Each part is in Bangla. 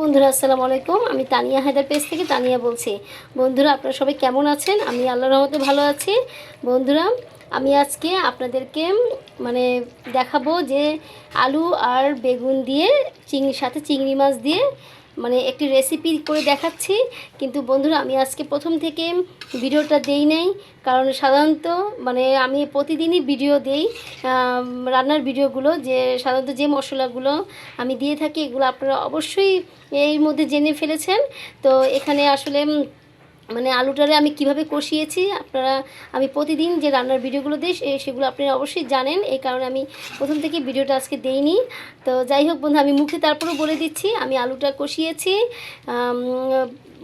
বন্ধুরা, আসসালামু আলাইকুম। আমি তানিয়া হায়দার পেজ থেকে তানিয়া বলছি। বন্ধুরা, আপনারা সবাই কেমন আছেন? আমি আল্লাহর রহমতে ভালো আছি। বন্ধুরা, আমি আজকে আপনাদেরকে মানে দেখাবো যে আলু আর বেগুন দিয়ে চিংড়ির সাথে চিংড়ি মাছ দিয়ে মানে একটি রেসিপি করে দেখাচ্ছি। কিন্তু বন্ধুরা, আমি আজকে প্রথম থেকে ভিডিওটা দেই নাই। কারণ সাধারণত মানে আমি প্রতিদিনই ভিডিও দেই রান্নার ভিডিওগুলো যে সাধারণত যে মশলাগুলো আমি দিয়ে থাকি, এগুলো আপনারা অবশ্যই এর মধ্যে জেনে ফেলেছেন। তো এখানে আসলে মানে আলুটারে আমি কীভাবে কষিয়েছি, আপনারা, আমি প্রতিদিন যে রান্নার ভিডিওগুলো দিই সেগুলো আপনারা অবশ্যই জানেন। এই কারণে আমি প্রথম থেকে ভিডিওটা আজকে দেইনি। তো যাই হোক বন্ধু, আমি মুখে তারপরও বলে দিচ্ছি, আমি আলুটা কষিয়েছি।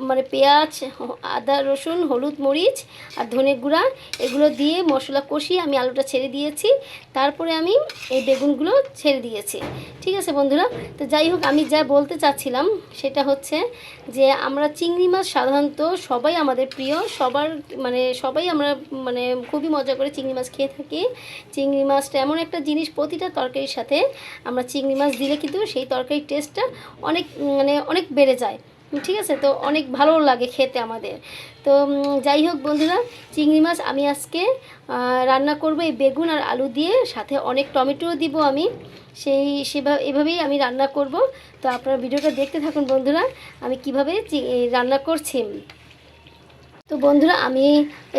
মানে পেঁয়াজ, আদা, রসুন, হলুদ, মরিচ আর ধনে গুঁড়া, এগুলো দিয়ে মশলা কষিয়ে আমি আলুটা ছেড়ে দিয়েছি। তারপরে আমি এই বেগুনগুলো ছেড়ে দিয়েছি। ঠিক আছে বন্ধুরা? তো যাই হোক, আমি যা বলতে চাচ্ছিলাম সেটা হচ্ছে যে আমরা চিংড়ি মাছ সাধারণত সবাই আমাদের প্রিয়, সবার মানে সবাই আমরা মানে খুবই মজা করে চিংড়ি মাছ খেয়ে থাকি। চিংড়ি মাছটা এমন একটা জিনিস, প্রতিটা তরকারির সাথে আমরা চিংড়ি মাছ দিলে কিন্তু সেই তরকারির টেস্টটা অনেক মানে অনেক বেড়ে যায়। ঠিক আছে? তো অনেক ভালো লাগে খেতে আমাদের। তো যাই হোক বন্ধুরা, চিংড়ি মাছ আমি আজকে রান্না করব এই বেগুন আর আলু দিয়ে, সাথে অনেক টমেটো দিব আমি। সেই সেভাবে এভাবেই আমি রান্না করব। তো আপনারা ভিডিওটা দেখতে থাকুন বন্ধুরা, আমি কীভাবে রান্না করছি। তো বন্ধুরা, আমি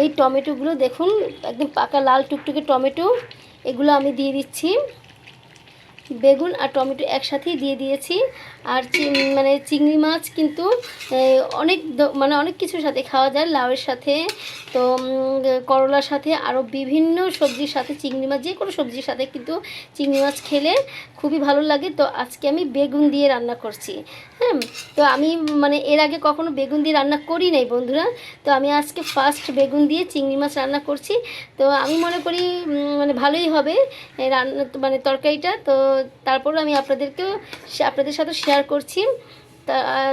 এই টমেটোগুলো দেখুন, একদম পাকা লাল টুকটুকে টমেটো, এগুলো আমি দিয়ে দিচ্ছি। বেগুন আর টমেটো একসাথেই দিয়ে দিয়েছি। আর মানে চিংড়ি মাছ কিন্তু অনেক মানে অনেক কিছুর সাথে খাওয়া যায়, লাউয়ের সাথে, তো করলার সাথে, আরও বিভিন্ন সবজির সাথে, চিংড়ি মাছ যে কোনো সবজির সাথে কিন্তু চিংড়ি মাছ খেলে খুবই ভালো লাগে। তো আজকে আমি বেগুন দিয়ে রান্না করছি। হ্যাঁ তো আমি মানে এর আগে কখনো বেগুন দিয়ে রান্না করি নাই বন্ধুরা। তো আমি আজকে ফার্স্ট বেগুন দিয়ে চিংড়ি মাছ রান্না করছি। তো আমি মনে করি মানে ভালোই হবে রান্না মানে তরকারিটা। তো তারপর আমি আপনাদেরকেও আপনাদের সাথে শেয়ার করছি।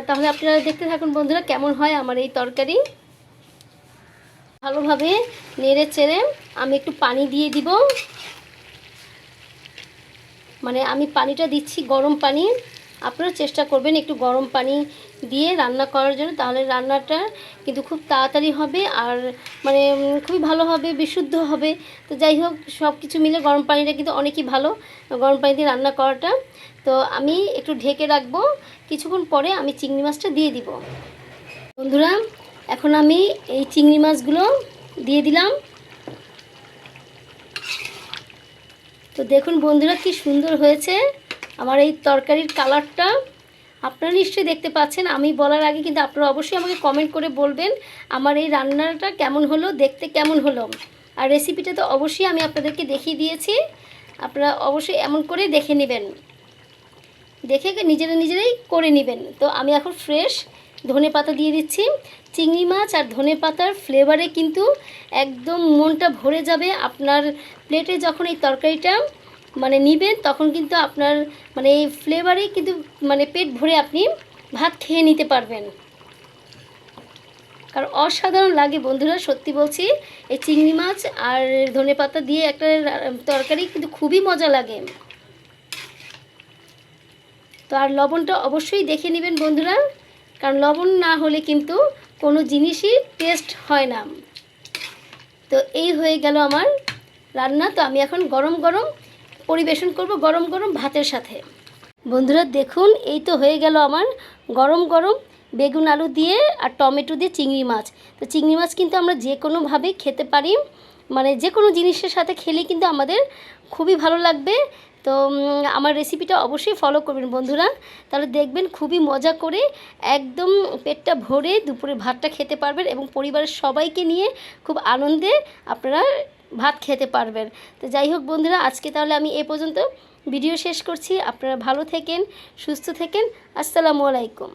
তাহলে আপনারা দেখতে থাকুন বন্ধুরা কেমন হয় আমার এই তরকারি। ভালোভাবে নেড়ে চেড়ে আমি একটু পানি দিয়ে দিব। মানে আমি পানিটা দিচ্ছি, গরম পানি। আপনারা চেষ্টা করবেন একটু গরম পানি দিয়ে রান্না করার জন্য। তাহলে রান্নাটা কিন্তু খুব তাড়াতাড়ি হবে আর মানে খুবই ভালো হবে, বিশুদ্ধ হবে। তো যাই হোক সব কিছু মিলে গরম পানিটা কিন্তু অনেকই ভালো, গরম পানি দিয়ে রান্না করাটা। তো আমি একটু ঢেকে রাখব, কিছুক্ষণ পরে আমি চিংড়ি মাছটা দিয়ে দিব। বন্ধুরা, এখন আমি এই চিংড়ি মাছগুলো দিয়ে দিলাম। তো দেখুন বন্ধুরা, কি সুন্দর হয়েছে। আমার এই তরকারির কালারটা আপনারা নিশ্চয়ই দেখতে পাচ্ছেন। আমি বলার আগে কিন্তু আপনারা অবশ্যই আমাকে কমেন্ট করে বলবেন আমার এই রান্নাটা কেমন হলো, দেখতে কেমন হলো। আর রেসিপিটা তো অবশ্যই আমি আপনাদেরকে দেখিয়ে দিয়েছি। আপনারা অবশ্যই এমন করে দেখে নেবেন। দেখে নিজেরা নিজেরাই করে নেবেন। তো আমি এখন ফ্রেশ ধনে পাতা দিয়ে দিচ্ছি। চিংড়ি মাছ আর ধনে পাতার ফ্লেভারে কিন্তু একদম মনটা ভরে যাবে। আপনার প্লেটে যখন এই তরকারিটা মানে নিবেন, তখন কিন্তু আপনার মানে এই ফ্লেভারে কিন্তু মানে পেট ভরে আপনি ভাত খেয়ে নিতে পারবেন। কারণ অসাধারণ লাগে বন্ধুরা, সত্যি বলছি, এই চিংড়ি মাছ আর ধনে পাতা দিয়ে একটা তরকারি কিন্তু খুবই মজা লাগে। তো আর লবণটা অবশ্যই দেখে নেবেন বন্ধুরা, কারণ লবণ না হলে কিন্তু কোনো জিনিসই টেস্ট হয় না। তো এই হয়ে গেল আমার রান্না, তো আমি এখন গরম গরম পরিবেশন করব গরম গরম ভাতের সাথে। বন্ধুরা, দেখুন, এই তো হয়ে গেল আমার গরম গরম বেগুন আলু দিয়ে আর টমেটো দিয়ে চিংড়ি মাছ। তো চিংড়ি মাছ কিন্তু আমরা যে কোনোভাবে খেতে পারি মানে যে কোনো জিনিসের সাথে খেলে কিন্তু আমাদের খুবই ভালো লাগবে। তো আমার রেসিপিটা অবশ্যই ফলো করবেন বন্ধুরা। তাহলে দেখবেন খুবই মজা করে একদম পেটটা ভরে দুপুরে ভাতটা খেতে পারবেন এবং পরিবারের সবাইকে নিয়ে খুব আনন্দে আপনারা ভাত খেতে পারবেন। তো যাই হোক বন্ধুরা, আজকে তাহলে আমি এ পর্যন্ত। ভিডিও শেষ করছি। আপনারা ভালো থেকেন, সুস্থ থেকেন। আসসালামু আলাইকুম।